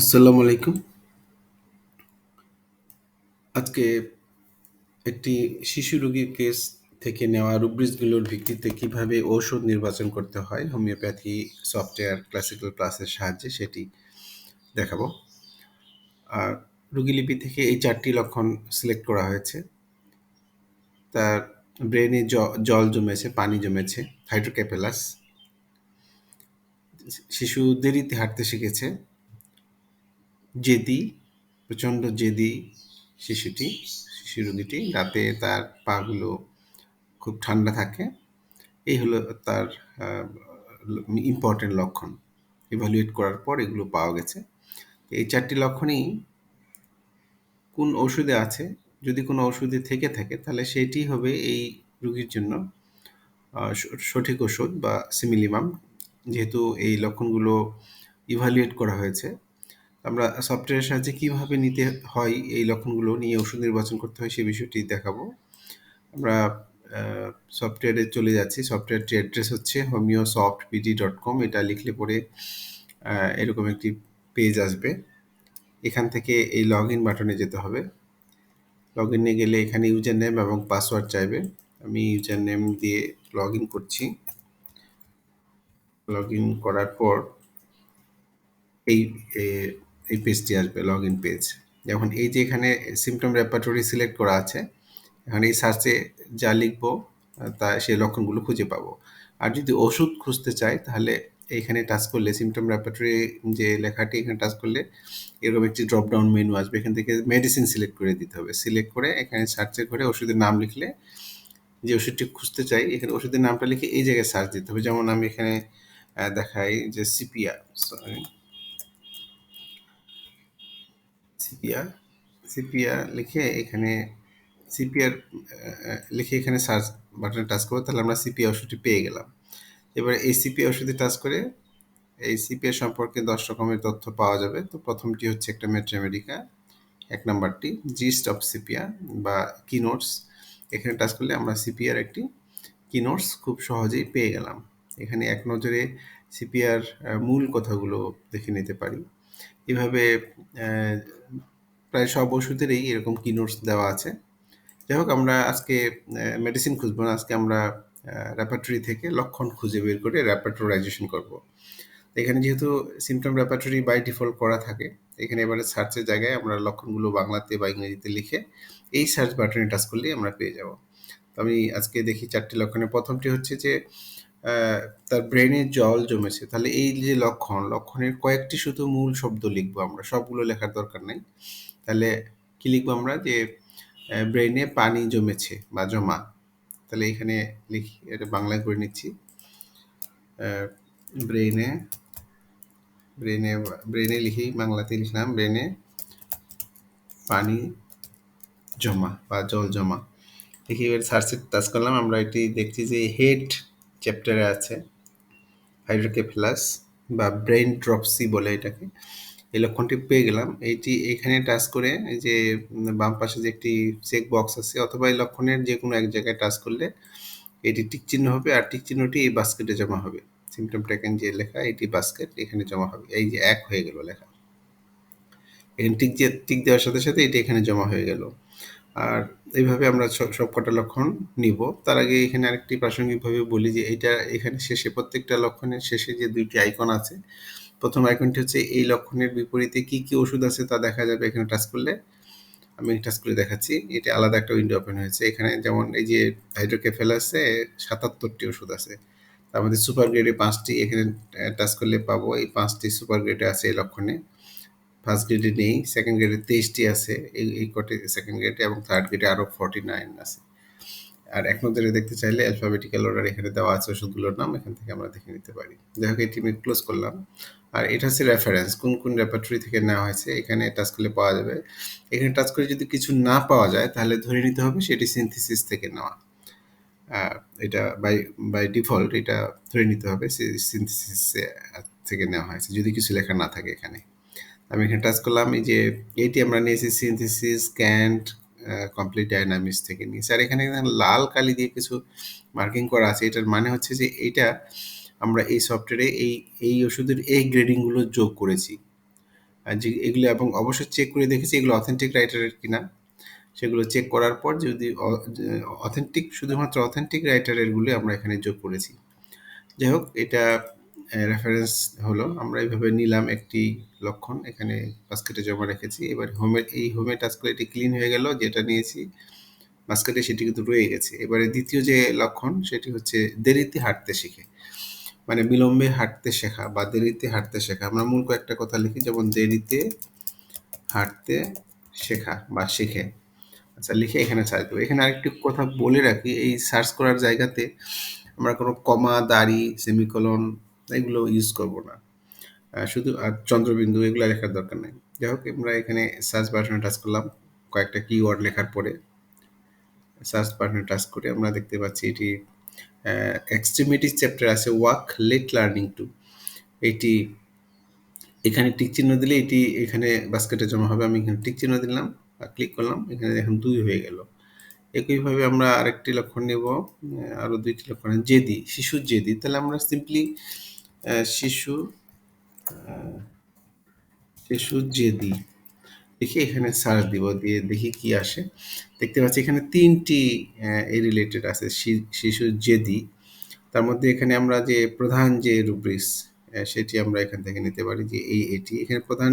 আসসালামু আলাইকুম। আজকে একটি শিশু রোগীর কেস থেকে নেওয়া রুব্রিক্সগুলোর ভিত্তিতে কীভাবে ঔষধ নির্বাচন করতে হয় হোমিওপ্যাথি সফটওয়্যার ক্লাসিক্যাল ক্লাসের সাহায্যে সেটি দেখাবো। আর রুগীলিপি থেকে এই চারটি লক্ষণ সিলেক্ট করা হয়েছে। তার ব্রেনে জল জমেছে, পানি জমেছে, হাইড্রোক্যাফেলাস। শিশু দেরিতে হাঁটতে শিখেছে। জেদি, প্রচণ্ড জেদি শিশুটি, শিশু রোগীটি। রাতে তার পাগুলো খুব ঠান্ডা থাকে। এই হলো তার ইম্পর্টেন্ট লক্ষণ। ইভ্যালুয়েট করার পর এগুলো পাওয়া গেছে। এই চারটি লক্ষণই কোন ওষুধে আছে, যদি কোনো ওষুধে থেকে থাকে তাহলে সেটিই হবে এই রোগীর জন্য সঠিক ওষুধ বা সিমিলিমাম। যেহেতু এই লক্ষণগুলো ইভ্যালুয়েট করা হয়েছে, আমরা সফটওয়্যারের সাহায্যে কীভাবে নিতে হয় এই লক্ষণগুলো নিয়ে ওষুধ নির্বাচন করতে হয় সেই বিষয়টি দেখাবো। আমরা সফটওয়্যারে চলে যাচ্ছি। সফটওয়্যারটির অ্যাড্রেস হচ্ছে homeo soft PD dot com এটা লিখলে পরে এরকম একটি পেজ আসবে। এখান থেকে এই লগ ইন বাটনে যেতে হবে। লগ ইনে গেলে এখানে ইউজার নেম এবং পাসওয়ার্ড চাইবে। আমি ইউজার নেম দিয়ে লগ ইন করছি। লগ ইন করার পর, এই এই পেজটি আসবে লগ ইন পেজ। এখন এই যে এখানে সিম্পটম রেপার্টরি সিলেক্ট করা আছে। এখন এই সার্চে যা লিখব, তা সেই লক্ষণগুলো খুঁজে পাবো। আর যদি ওষুধ খুঁজতে চাই, তাহলে এইখানে টাচ করলে সিমটম রেপার্টরি যে লেখাটি এখানে টাচ করলে, এরকম একটি ড্রপডাউন মেনু আসবে। এখান থেকে মেডিসিন সিলেক্ট করে দিতে হবে। সিলেক্ট করে এখানে সার্চের করে ওষুধের নাম লিখলে, যে ওষুধটি খুঁজতে চাই, এখানে ওষুধের নামটা লিখে এই জায়গায় সার্চ দিতে হবে। যেমন আমি এখানে দেখাই যে সিপিআর সরি সিপিয়া সিপিয়া লিখে এখানে সিপিআর লিখে এখানে সার্চ বাটনে টাচ করব তাহলে আমরা সিপিয়া ওষুধটি পেয়ে গেলাম। এবার এই সিপিয়া ওষুধে টাচ করে এই সিপিয়া সম্পর্কে দশ রকমের তথ্য পাওয়া যাবে। তো প্রথমটি হচ্ছে একটা মেট্রামেডিকা, এক নাম্বারটি জিস্ট অফ সিপিয়া বা কিনোটস। এখানে টাচ করলে আমরা সিপিয়ার একটি কিনোটস খুব সহজেই পেয়ে গেলাম। এখানে এক নজরে সিপিআর মূল কথাগুলো দেখে নিতে পারি। এভাবে প্রায় সব ওষুধেরই এরকম কি নোটস দেওয়া আছে। যাই হোক, আমরা আজকে মেডিসিন খুঁজবো না, আজকে আমরা র্যাপাটরি থেকে লক্ষণ খুঁজে বের করে র্যাপাটরাইজেশন করব। এখানে যেহেতু সিমটম র্যাপাটরি বাই ডিফল্ট করা থাকে, এখানে এবারে সার্চের জায়গায় আমরা লক্ষণগুলো বাংলাতে বা ইংরেজিতে লিখে এই সার্চ বাটনে টাচ করলেই আমরা পেয়ে যাব। আমি আজকে দেখি চারটি লক্ষণের প্রথমটি হচ্ছে যে তার ব্রেনে জল জমেছে। তাহলে এই যে লক্ষণ, লক্ষণের কয়েকটি শুধু মূল শব্দ লিখব আমরা, সবগুলো লেখার দরকার নেই। তাহলে কি লিখব আমরা? যে ব্রেনে পানি জমেছে বা জমা। তাহলে এখানে লিখি, এটা বাংলায় করে নিচ্ছি। ব্রেনে ব্রেনে ব্রেনে লিখি বাংলাতে লিখলাম ব্রেনে পানি জমা বা জল জমা। দেখি এবার সার্চে টাচ করলাম, আমরা এটি দেখছি যে হেড চ্যাপ্টারে আছে হাইড্রোকেফেলাস বা ব্রেন ড্রপসি বলে এটাকে। এই লক্ষণটি পেয়ে গেলাম। এইটি এখানে টাচ করে যে, বাম পাশে যে একটি চেক বক্স আছে, অথবা এই লক্ষণের যে কোনো এক জায়গায় টাচ করলে এটি টিক চিহ্ন হবে আর টিক চিহ্নটি এই বাস্কেটে জমা হবে। সিমটম ট্যাকেন যে লেখা, এটি বাস্কেট এখানে জমা হবে। এই যে এক হয়ে গেল লেখা। এখানে টিক টিক দেওয়ার সাথে সাথে এটি এখানে জমা হয়ে গেল। আর এইভাবে আমরা সব কটা লক্ষণ নিব। তার আগে এখানে আরেকটি প্রাসঙ্গিকভাবে বলি যে এটা এখানে শেষে প্রত্যেকটা লক্ষণের শেষে যে দুইটি আইকন আছে, প্রথম আইকনটি হচ্ছে এই লক্ষণের বিপরীতে কি কি ওষুধ আছে তা দেখা যাবে এখানে টাচ করলে। আমি টাচ করে দেখাচ্ছি, এটা আলাদা একটা উইন্ডো ওপেন হয়েছে। এখানে যেমন এই যে হাইড্রোকেফেল আছে, সাতাত্তরটি ওষুধ আছে। তার মধ্যে সুপার গ্রেডে পাঁচটি, এখানে টাচ করলে পাবো এই পাঁচটি সুপার গ্রেডে আছে এই লক্ষণে। ফার্স্ট গ্রেডে নেই সেকেন্ড গ্রেডে তেইশটি আছে, এই এই কটে সেকেন্ড গ্রেডে এবং থার্ড গ্রেডে আরও ফর্টি নাইন আছে। আর এক নজরে দেখতে চাইলে অ্যালফাবেটিক্যাল অর্ডার এখানে দেওয়া আছে, ওষুধগুলোর নাম, এখান থেকে আমরা দেখে নিতে পারি। যাই হোক এটি আমি ক্লোজ করলাম। আর এটা হচ্ছে রেফারেন্স কোন কোন রেপার্টরি থেকে নেওয়া হয়েছে, এখানে টাচ করলে পাওয়া যাবে। এখানে টাচ করে যদি কিছু না পাওয়া যায়, তাহলে ধরে নিতে হবে সেটি সিনথিসিস থেকে নেওয়া। এটা বাই বাই ডিফল্ট এটা ধরে নিতে হবে সিনথিসিস থেকে নেওয়া হয়েছে, যদি কিছু লেখা না থাকে এখানে। আমি এখানে টাচ করলাম, এই যে এইটি আমরা নিয়েছি সিনথিসিস ক্যান্ট কমপ্লিট ডাইনামিক্স থেকে নিয়েছি। আর এখানে লাল কালি দিয়ে কিছু মার্কিং করা আছে। এটার মানে হচ্ছে যে এইটা আমরা এই সফটওয়্যারে এই এই ওষুধের এই গ্রেডিংগুলো যোগ করেছি। যে এগুলো এবং অবশ্যই চেক করে দেখেছি এগুলো অথেন্টিক রাইটারের কিনা। সেগুলো চেক করার পর যদি অথেন্টিক শুধুমাত্র অথেন্টিক রাইটারেরগুলো আমরা এখানে যোগ করেছি। যাই হোক, এটা রেফারেন্স হলো। আমরা এইভাবে নিলাম একটি লক্ষণ, এখানে বাস্কেটে জমা রেখেছি। এবার হোমে এই হোমে টাচ করে এটি ক্লিন হয়ে গেল, যেটা নিয়েছি। বাস্কেটে সেটি কিন্তু রয়ে গেছে। এবারে দ্বিতীয় যে লক্ষণ, সেটি হচ্ছে দেরিতে হাঁটতে শিখে। মানে বিলম্বে হাঁটতে শেখা বা দেরিতে হাঁটতে শেখা। আমরা মূল কয়েকটা কথা লিখি, যেমন দেরিতে হাঁটতে শেখা বা শেখে। আচ্ছা লিখে এখানে সার্চ দেবো এখানে আরেকটি কথা বলে রাখি, এই সার্চ করার জায়গাতে আমরা কোনো কমা দাড়ি সেমিকলন এগুলো ইউজ করব না। শুধু, আর চন্দ্রবিন্দু এগুলো লেখার দরকার নেই। যাই হোক, আমরা এখানে সার্চ বাটনে টাচ করলাম, কয়েকটা কিওয়ার্ড লেখার পরে। সার্চ বাটনে টাচ করে আমরা দেখতে পাচ্ছি এটি এক্সট্রিমিটিস চ্যাপ্টার আছে ওয়াক লেট লার্নিং টু এটি, এখানে টিক চিহ্ন দিলে এটি এখানে বাস্কেটে জমা হবে। আমি এখানে টিক চিহ্ন দিলাম, আর ক্লিক করলাম, এখানে এখন দুই হয়ে গেল। একইভাবে আমরা আরেকটি লক্ষণ নেব আরও দুইটি লক্ষণ, জেদি, শিশুর জেদি। তাহলে আমরা সিম্পলি শিশু শিশু জেদি। দেখি এখানে সার্চ দিব, দিয়ে দেখি কি আসে। দেখতে পাচ্ছি এখানে তিনটি এই রিলেটেড আছে শিশু জেদি। তার মধ্যে এখানে আমরা যে প্রধান যে রুব্রিক্স সেটি আমরা এখান থেকে নিতে পারি যে এই, এটি। এখানে প্রধান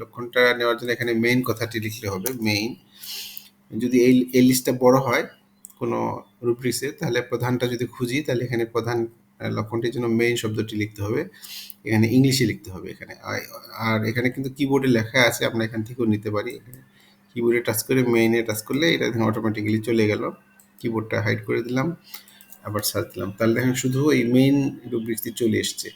লক্ষণটা নেওয়ার জন্য এখানে মেইন কথাটি লিখলে হবে মেইন যদি এই এই লিস্টটা বড় হয় কোনো রুব্রিক্সে তাহলে প্রধানটা যদি খুঁজি, তাহলে এখানে প্রধান লক্ষণটির জন্য মেইন শব্দটি লিখতে হবে। এখানে ইংলিশে লিখতে হবে এখানে। আর এখানে কিন্তু কিবোর্ডে লেখা আছে, আমরা এখান থেকেও নিতে পারি। কিবোর্ডে টাচ করে মেইনে টাচ করলে এটা অটোমেটিক্যালি চলে গেল। কিবোর্ডটা হাইড করে দিলাম, আবার সার্চ দিলাম। তাহলে দেখেন শুধু এই মেইন রুব্রিক্সটি চলে এসছে।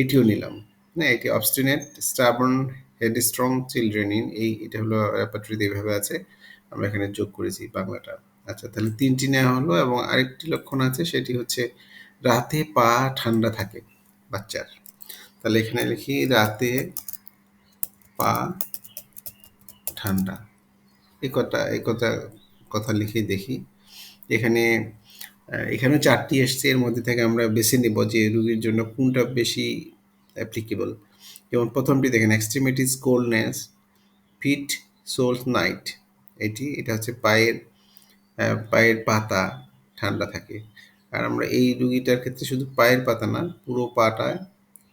এটিও নিলাম। না এটি obstinate stubborn head strong children in এই, এটা হলো রেপার্টরিতে এইভাবে আছে। আমরা এখানে যোগ করেছি বাংলাটা। আচ্ছা তাহলে তিনটি নেওয়া হলো এবং আরেকটি লক্ষণ আছে, সেটি হচ্ছে রাতে পা ঠান্ডা থাকে বাচ্চার। তাহলে এখানে লিখি রাতে পা ঠান্ডা। এই কথা এই কথা কথা লিখে দেখি। এখানে এখানেও চারটি এসছে। এর মধ্যে থেকে আমরা বেছে নেব যে রুগীর জন্য কোনটা বেশি অ্যাপ্লিকেবল যেমন প্রথমটি দেখেন extremities coldness feet sole night এটি, এটা হচ্ছে পায়ের পায়ের পাতা ঠান্ডা থাকে। আর আমরা এই রুগীটার ক্ষেত্রে শুধু পায়ের পাতা না, পুরো পাটা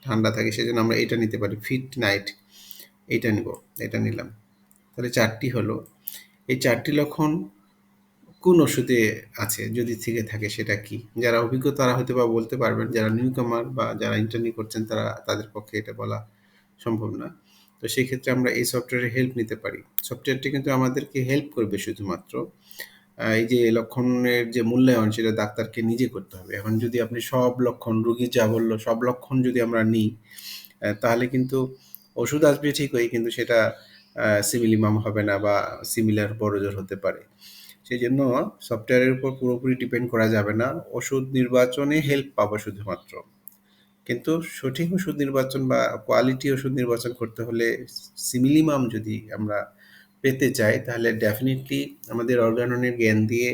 ঠান্ডা থাকে, সেজন্য আমরা এটা নিতে পারি, ফিট নাইট। এটা নিব, এটা নিলাম। তাহলে চারটি হলো। এই চারটি লক্ষণ কোন ওষুধে আছে, যদি থেকে থাকে সেটা কি? যারা অভিজ্ঞ তারা হয়তো বা বলতে পারবেন, যারা নিউ কামার বা যারা ইন্টারনি করছেন তারা তাদের পক্ষে এটা বলা সম্ভব না। তো সেই ক্ষেত্রে আমরা এই সফটওয়্যারের হেল্প নিতে পারি। সফটওয়্যারটি কিন্তু আমাদেরকে হেল্প করবে শুধুমাত্র। এই যে লক্ষণের যে মূল্যায়ন, সেটা ডাক্তারকে নিজে করতে হবে। এখন যদি আপনি সব লক্ষণ, রুগী যা বলল, সব লক্ষণ যদি আমরা নিই তাহলে কিন্তু ওষুধ আসবে ঠিকই, কিন্তু সেটা সিমিলিমাম হবে না বা সিমিলার বড়জোর হতে পারে। সেই জন্য সফটওয়্যারের উপর পুরোপুরি ডিপেন্ড করা যাবে না। ওষুধ নির্বাচনে হেল্প পাবো শুধুমাত্র। কিন্তু সঠিক ওষুধ নির্বাচন বা কোয়ালিটি ওষুধ নির্বাচন করতে হলে, সিমিলিমাম যদি আমরা পেতে চাই তাহলে ডেফিনেটলি আমাদের অর্গাননের জ্ঞান দিয়ে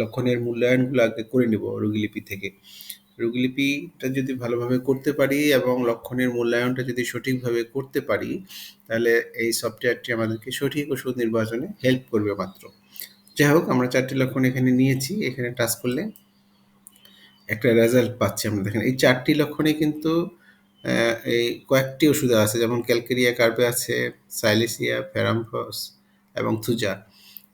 লক্ষণের মূল্যায়নগুলো আগে করে নেব রোগীলিপি থেকে। রোগীলিপিটা যদি ভালোভাবে করতে পারি এবং লক্ষণের মূল্যায়নটা যদি সঠিকভাবে করতে পারি, তাহলে এই সফটওয়্যারটি আমাদেরকে সঠিক ওষুধ নির্বাচনে হেল্প করবে মাত্র। যাই হোক, আমরা চারটি লক্ষণ এখানে নিয়েছি, এখানে টাচ করলে একটা রেজাল্ট পাচ্ছি আমরা। দেখেন, এই চারটি লক্ষণে কিন্তু এই কয়েকটি ওষুধ আছে, যেমন ক্যালকেরিয়া কার্বে আছে, সাইলেসিয়া ফেরামফস এবং থুজা।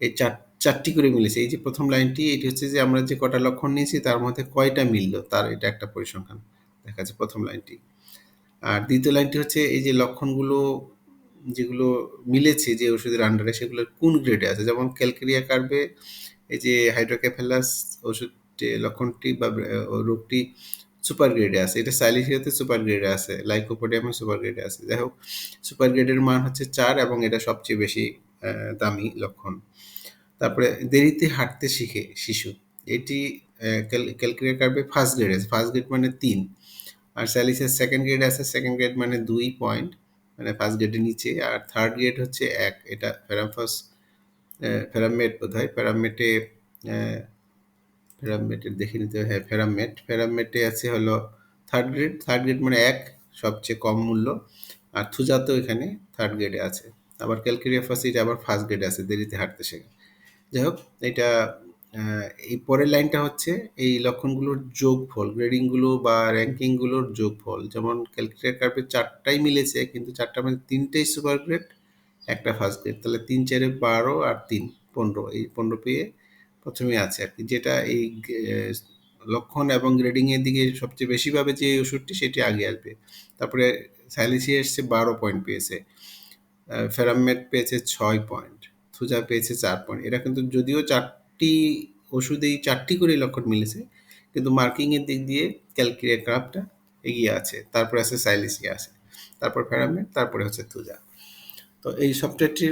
এই চার, চারটি করে মিলেছে। এই যে প্রথম লাইনটি, এটি হচ্ছে যে আমরা যে কটা লক্ষণ নিয়েছি, তার মধ্যে কয়টা মিলল, তার এটা একটা পরিসংখ্যান দেখা যাচ্ছে প্রথম লাইনটি। আর দ্বিতীয় লাইনটি হচ্ছে এই যে লক্ষণগুলো, যেগুলো মিলেছে যে ওষুধের আন্ডারে সেগুলোর কোন গ্রেডে আছে? যেমন ক্যালকেরিয়া কার্বে এই যে হাইড্রোক্যাফেলাস ওষুধটি লক্ষণটি বা রোগটি সুপার গ্রেডে আছে। এটা সাইলিসিয়াতে সুপার গ্রেডে আছে লাইকোপোডিয়ামে সুপার গ্রেডে আছে। যাই হোক সুপার গ্রেডের মান হচ্ছে চার এবং এটা সবচেয়ে বেশি দামি লক্ষণ। তারপরে দেরিতে হাঁটতে শিখে শিশু। এটি ক্যালকুলেট কার্বে ফার্স্ট গ্রেড আছে। ফার্স্ট গ্রেড মানে তিন। আর স্যালিসের সেকেন্ড গ্রেড আছে। সেকেন্ড গ্রেড মানে দুই পয়েন্ট মানে ফার্স্ট গ্রেডের নিচে। আর থার্ড গ্রেড হচ্ছে এক। এটা ফেরাম ফেরামফাস ফেরামেট বোধ হয় ফেরামেটে ফেরামেটের দেখে নিতে হ্যাঁ ফেরামেট ফেরামেটে আছে হলো থার্ড গ্রেড থার্ড গ্রেড মানে এক, সবচেয়ে কম মূল্য। আর থুজাতেও এখানে থার্ড গ্রেডে আছে। আবার ক্যালকেরিয়া ফাসিট আবার ফার্স্ট গ্রেডে আছে, দেরিতে হাঁটতে শেখা। যাই হোক, এটা এই পরের লাইনটা হচ্ছে এই লক্ষণগুলোর যোগফল গ্রেডিংগুলো বা র্যাঙ্কিংগুলোর যোগফল। যেমন ক্যালকুলেটার কার্ভে চারটাই মিলেছে, কিন্তু চারটা মানে তিনটেই সুপার গ্রেড একটা ফার্স্ট গ্রেড তাহলে তিন চারে বারো আর তিন, পনেরো। এই পনেরো পেয়ে প্রথমে আছে আর কি, যেটা এই লক্ষণ এবং গ্রেডিং এর দিকে সবচেয়ে বেশি পাবে যে ওষুধটি সেটি আগে আসবে। তারপরে সাইলিসিয়া এসছে বারো পয়েন্ট পেয়েছে ফেরামেট পেয়েছে ছয় পয়েন্ট থুজা পেয়েছে চার পয়েন্ট এরা কিন্তু যদিও চারটি ওষুধেই চারটি করে লক্ষণ মিলেছে, কিন্তু মার্কিংয়ের দিক দিয়ে ক্যালকিরিয়া ক্রাফটটা এগিয়ে আছে, তারপরে আছে সাইলিসিয়া আছে তারপর ফেরামেট তারপরে হচ্ছে থুজা। তো এই সফটওয়্যারটি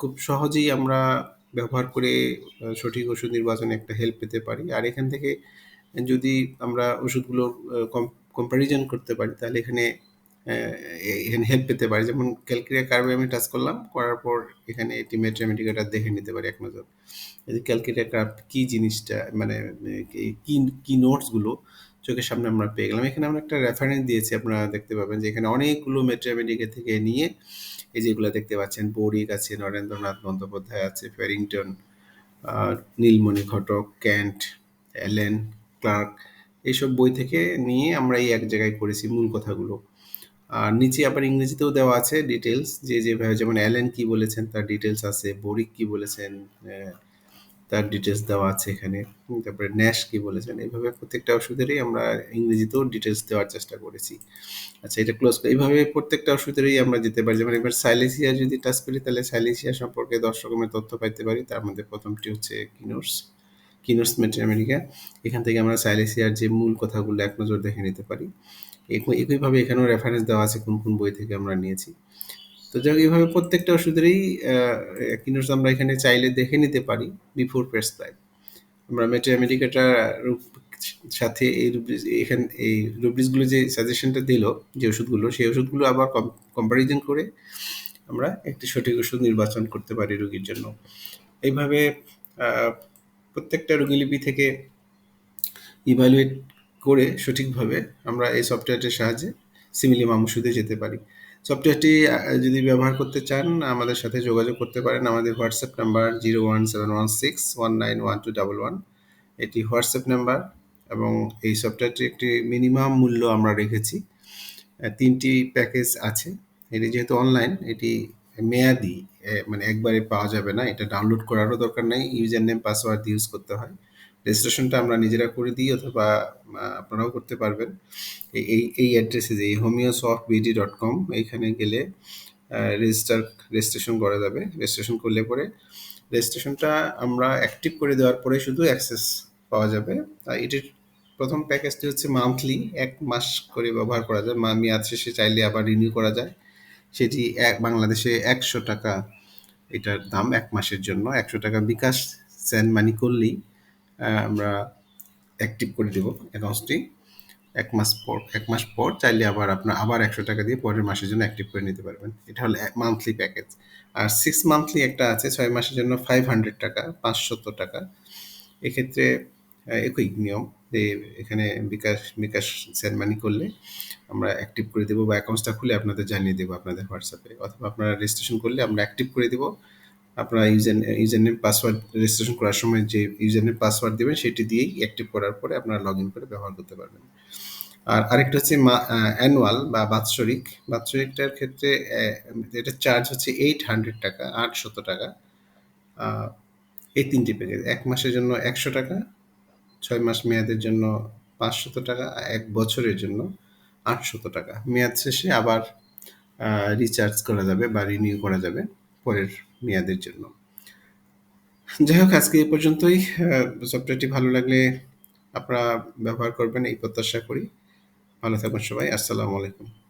খুব সহজেই আমরা ব্যবহার করে সঠিক ওষুধ নির্বাচনে একটা হেল্প পেতে পারি। আর এখান থেকে যদি আমরা ওষুধগুলো কম্প্যারিজন করতে পারি, তাহলে এখানে এখানে হেল্প পেতে পারি। যেমন ক্যালকুলিয়া কার্ভে আমি টাচ করলাম, করার পর এখানে এটি মেট্রামেটিকাটা দেখে নিতে পারি এক নজর। এই যে ক্যালকুলিয়া কার্ভ কি জিনিসটা মানে কী, কি নোটসগুলো চোখের সামনে আমরা পেয়ে গেলাম। এখানে আমরা একটা রেফারেন্স দিয়েছি, আপনারা দেখতে পাবেন যে এখানে অনেকগুলো মেট্রামেটিকা থেকে নিয়ে এই যেগুলো দেখতে পাচ্ছেন, বৌরিক আছে, নরেন্দ্রনাথ বন্দ্যোপাধ্যায় আছে, Farrington Nilmoni Ghatak, Kant, Allen, Clark, এইসব বই থেকে নিয়ে আমরা এই এক জায়গায় করেছি মূল কথাগুলো। আর নিচে আবার ইংরেজিতেও দেওয়া আছে ডিটেলস যে যেভাবে যেমন অ্যালেন কি বলেছেন, তার ডিটেলস আছে, বোরিক কি বলেছেন তার ডিটেলস দেওয়া আছে এখানে। তারপরে ন্যাশ কি বলেছেন? এইভাবে প্রত্যেকটা ওষুধেরই আমরা ইংরেজিতেও ডিটেলস দেওয়ার চেষ্টা করেছি। আচ্ছা এটা ক্লোজ এইভাবে প্রত্যেকটা ওষুধেরই আমরা যেতে পারি। যেমন এবার সাইলেসিয়া যদি টাচ করি, তাহলে সাইলেসিয়া সম্পর্কে দশ রকমের তথ্য পাইতে পারি। তার মধ্যে প্রথমটি হচ্ছে কিনোর্স। কিনোর্স মেট্রি আমেরিকা। এখান থেকে আমরা সাইলেসিয়ার যে মূল কথাগুলো এক নজর দেখে নিতে পারি। একই- একইভাবে এখানেও রেফারেন্স দেওয়া আছে কোন কোন বই থেকে আমরা নিয়েছি। তো যাক এইভাবে প্রত্যেকটা ওষুধেরই কিনোর্স আমরা এখানে চাইলে দেখে নিতে পারি বিফোর প্রেসক্রাইব আমরা মেট্রামেডিকাটার সাথে এই রুব্রিজ এখানে, এই রুব্রিজগুলো যে সাজেশনটা দিল, যে ওষুধগুলো, সেই ওষুধগুলো আবার কম্পারিজন করে আমরা একটি সঠিক ওষুধ নির্বাচন করতে পারি রোগীর জন্য। এইভাবে প্রত্যেকটা রোগীলিপি থেকে ইভালুয়েট করে সঠিকভাবে আমরা এই সফটওয়্যারটির সাহায্যে সিমিলিমাম ওষুধে যেতে পারি। সফটওয়্যারটি যদি ব্যবহার করতে চান, আমাদের সাথে যোগাযোগ করতে পারেন। আমাদের WhatsApp number zero one seven one six one nine one two double one. এটি হোয়াটসঅ্যাপ নাম্বার এবং এই সফটওয়্যারটি একটি মিনিমাম মূল্য আমরা রেখেছি। তিনটি প্যাকেজ আছে। এটি যেহেতু অনলাইন, এটি মেয়াদি মানে একবারে পাওয়া যাবে না। এটা ডাউনলোড করারও দরকার নেই। ইউজার নেম, পাসওয়ার্ড ইউজ করতে হয়। রেজিস্ট্রেশনটা আমরা নিজেরা করে দিই অথবা আপনারাও করতে পারবেন। এই এই অ্যাড্রেসে যে homeo soft BD dot com এইখানে গেলে রেজিস্টার রেজিস্ট্রেশন করা যাবে। রেজিস্ট্রেশন করলে পরে রেজিস্ট্রেশনটা আমরা অ্যাক্টিভ করে দেওয়ার পরে শুধু অ্যাক্সেস পাওয়া যাবে। আর এটির প্রথম প্যাকেজটি হচ্ছে মান্থলি এক মাস করে ব্যবহার করা যায়। মা, মেয়াদ শেষে চাইলে আবার রিনিউ করা যায়। সেটি এক, বাংলাদেশে একশো টাকা এটার দাম এক মাসের জন্য। একশো টাকা বিকাশ সেন্ড মানি করলেই আমরা অ্যাক্টিভ করে দেবো অ্যাকাউন্টসটি এক মাস পর, এক মাস পর চাইলে আবার আপনার আবার একশো টাকা দিয়ে পরের মাসের জন্য অ্যাক্টিভ করে নিতে পারবেন। এটা হলো মান্থলি প্যাকেজ আর সিক্স মান্থলি একটা আছে, ছয় মাসের জন্য ফাইভ হান্ড্রেড টাকা, পাঁচশত টাকা। এক্ষেত্রে একই নিয়ম যে এখানে বিকাশ বিকাশ সেন্ড মানি করলে আমরা অ্যাক্টিভ করে দেবো বা অ্যাকাউন্টসটা খুলে আপনাদের জানিয়ে দেবো আপনাদের হোয়াটসঅ্যাপে অথবা আপনারা রেজিস্ট্রেশন করলে আমরা অ্যাক্টিভ করে দেবো। আপনারা user user name password registration করার সময় যে ইউজার নেম পাসওয়ার্ড দেবেন, সেটি দিয়েই অ্যাক্টিভ করার পরে আপনারা লগ ইন করে ব্যবহার করতে পারবেন। আর আরেকটা হচ্ছে অ্যানুয়াল বা বাৎসরিক। বাৎসরিকটার ক্ষেত্রে এটা চার্জ হচ্ছে এইট হান্ড্রেড টাকা, আটশত টাকা। এই তিনটি প্যাকেজ এক মাসের জন্য একশো টাকা, ছয় মাস মেয়াদের জন্য পাঁচশত টাকা এক বছরের জন্য আটশত টাকা। মেয়াদ শেষে আবার রিচার্জ করা যাবে বা রিনিউ করা যাবে, পরের মেয়াদের জন্য। যাই হোক আজকে এ পর্যন্তই। সফটওয়্যারটি ভালো লাগলে আপনারা ব্যবহার করবেন, এই প্রত্যাশা করি। ভালো থাকুন সবাই। আসসালামু আলাইকুম।